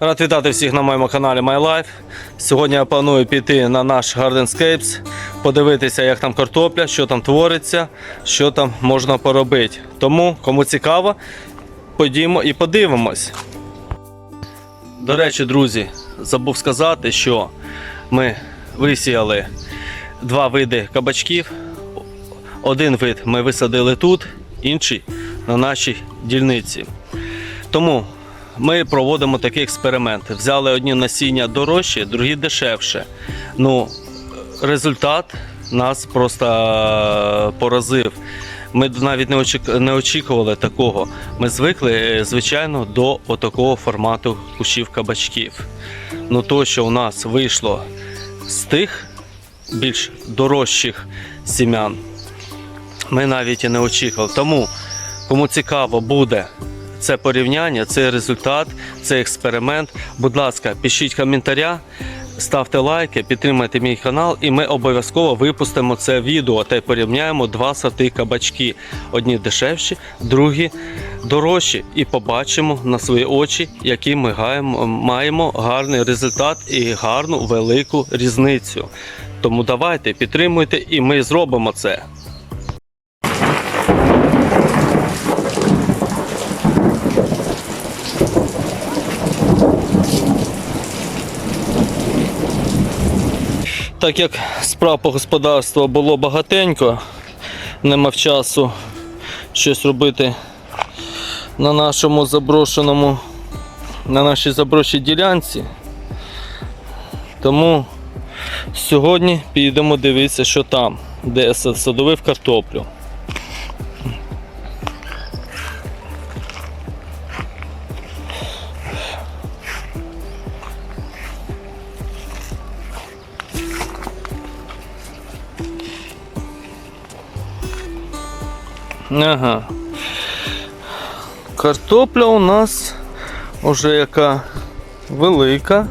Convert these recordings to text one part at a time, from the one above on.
Рад вітати всіх на моєму каналі My Life. Сьогодні я планую піти на наш Gardenscapes, подивитися, як там картопля, що там твориться, що там можна поробити. Тому, кому цікаво, ходімо і подивимось. До речі, друзі, забув сказати, що ми висіяли два види кабачків. Один вид ми висадили тут, інший на нашій дільниці. Тому ми проводимо такий експеримент. Взяли одні насіння дорожче, другі дешевше. Ну, результат нас просто е, поразив. Ми навіть не очік- не очікували такого. Ми звикли, е, звичайно, до отакого формату кущів кабачків. Ну, то, що у нас вийшло з тих більш дорожчих сім'ян, ми навіть і не очікували. Тому, кому цікаво буде це порівняння, цей результат, цей експеримент, будь ласка, пишіть коментаря, ставте лайки, підтримайте мій канал, і ми обов'язково випустимо це відео та й порівняємо два сорти кабачки. Одні дешевші, другі дорожчі. І побачимо на свої очі, який ми маємо гарний результат і гарну велику різницю. Тому давайте підтримуйте, і ми зробимо це. Так як справ по господарству було багатенько, не мав часу щось робити на нашому заброшеному, на нашій заброшеній ділянці. Тому сьогодні підемо дивитися, що там, де садовив картоплю. Ага. Картопля у нас вже яка велика.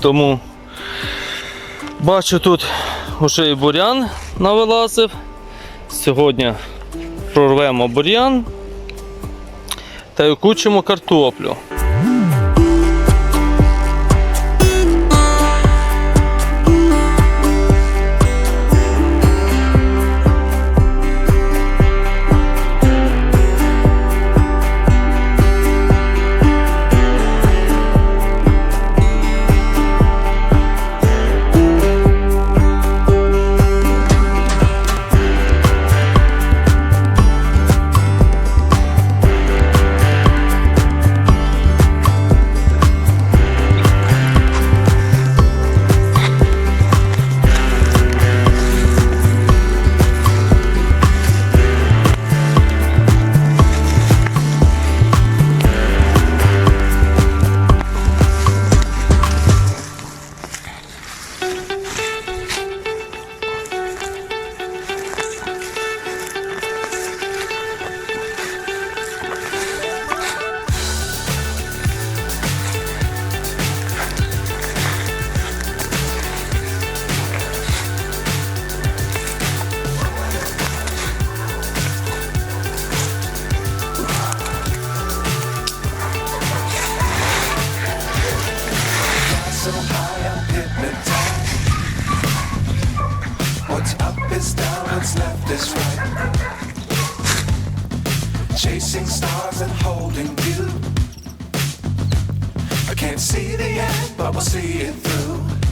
Тому бачу тут вже і бурян навилазив. Сьогодні прорвемо бурян та й окучимо картоплю. And holding you. I can't see the end, but we'll see it through.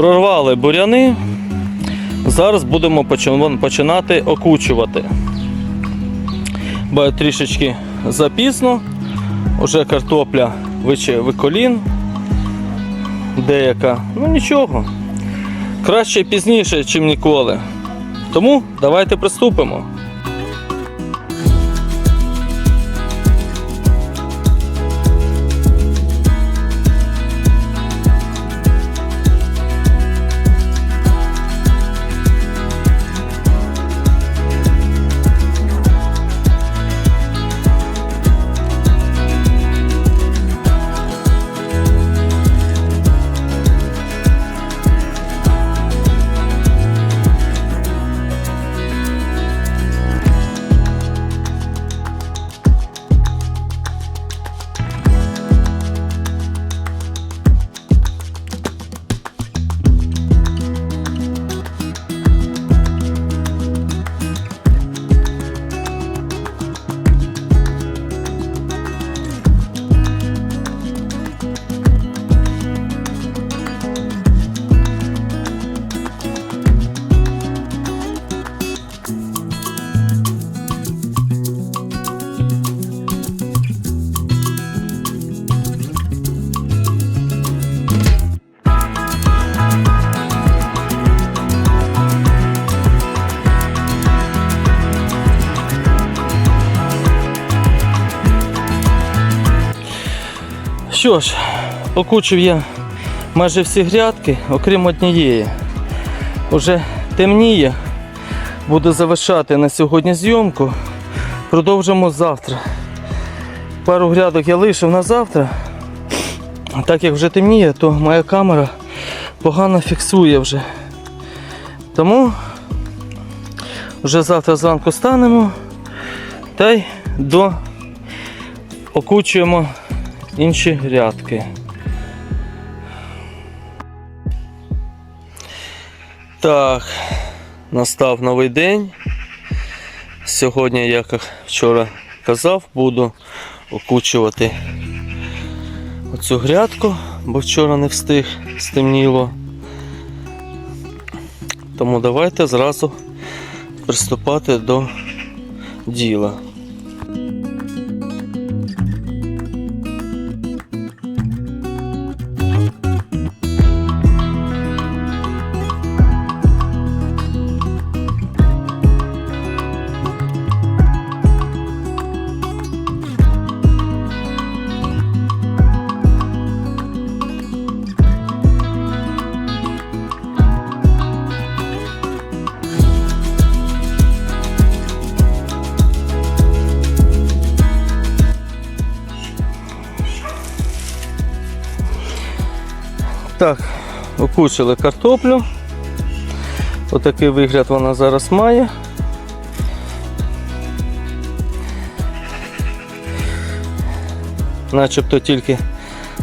Прорвали буряни. Зараз будемо починати окучувати. Бо трішечки запізно. Уже картопля виче виколін. Деяка. Ну нічого. Краще пізніше, ніж ніколи. Тому давайте приступимо. Що ж, окучив я майже всі грядки, окрім однієї. Уже темніє. Буду завершати на сьогодні зйомку. Продовжимо завтра. Пару грядок я лишив на завтра. Так як вже темніє, то моя камера погано фіксує вже. Тому вже завтра зранку станемо та й до окучуємо інші грядки. Так, настав новий день. Сьогодні, як вчора казав, буду окучувати оцю грядку, бо вчора не встиг, стемніло. Тому давайте зразу приступати до діла. Так, окучили картоплю. Отакий вигляд вона зараз має. Начебто тільки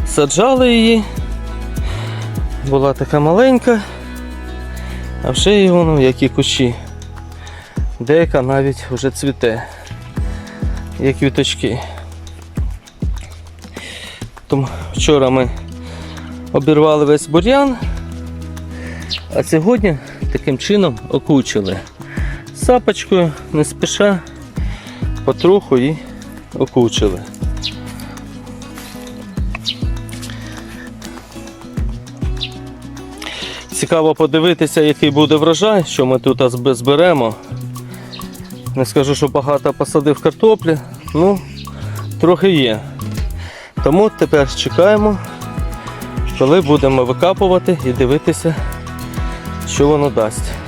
саджали її. Була така маленька, а вже її воно які кущі. Деяка навіть вже цвіте, як квіточки. Тому вчора ми обірвали весь бур'ян, а сьогодні таким чином окучили. Сапочкою, не спіша, потроху і окучили. Цікаво подивитися, який буде врожай, що ми тут зберемо. Не скажу, що багато посадив картоплі, ну, трохи є. Тому тепер чекаємо коли будемо викапувати і дивитися, що воно дасть.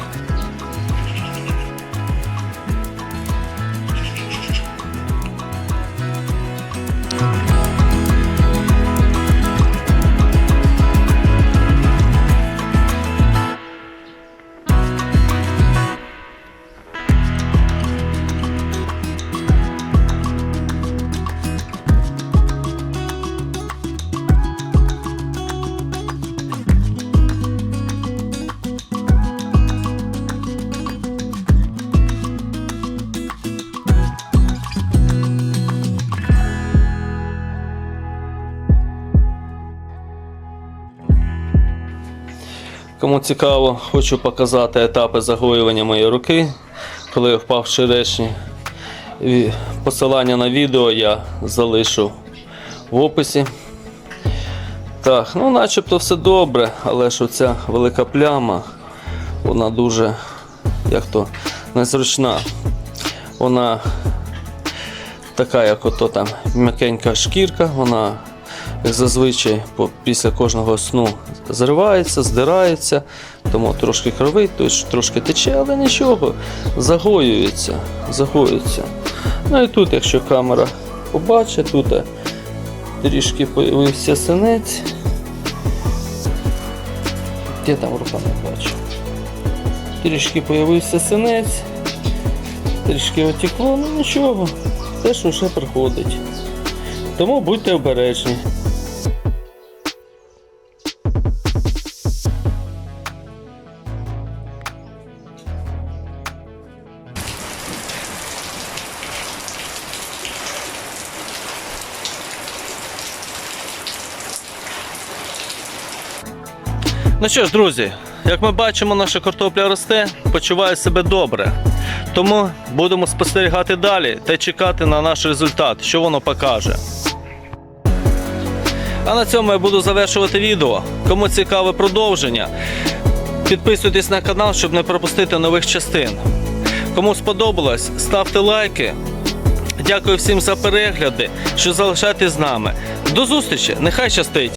Кому цікаво, хочу показати етапи загоювання моєї руки, коли я впав в черешні. Посилання на відео я залишу в описі. Так, ну начебто все добре, але ж оця велика пляма, вона дуже, як то, незручна. Вона така, як ото там м'якенька шкірка, вона зазвичай після кожного сну зривається, здирається, тому трошки кровить, трошки тече, але нічого, загоюється, загоюється. Ну і тут, якщо камера побачить, тут трішки появився синець. Де там рука не бачу? Трішки появився синець, трішки отекло, ну нічого, теж вже приходить. Тому будьте обережні. Ну що ж, друзі, як ми бачимо, наша картопля росте, почуває себе добре. Тому будемо спостерігати далі та чекати на наш результат, що воно покаже. А на цьому я буду завершувати відео. Кому цікаве продовження, підписуйтесь на канал, щоб не пропустити нових частин. Кому сподобалось, ставте лайки. Дякую всім за перегляди, що залишаєтесь з нами. До зустрічі! Нехай щастить!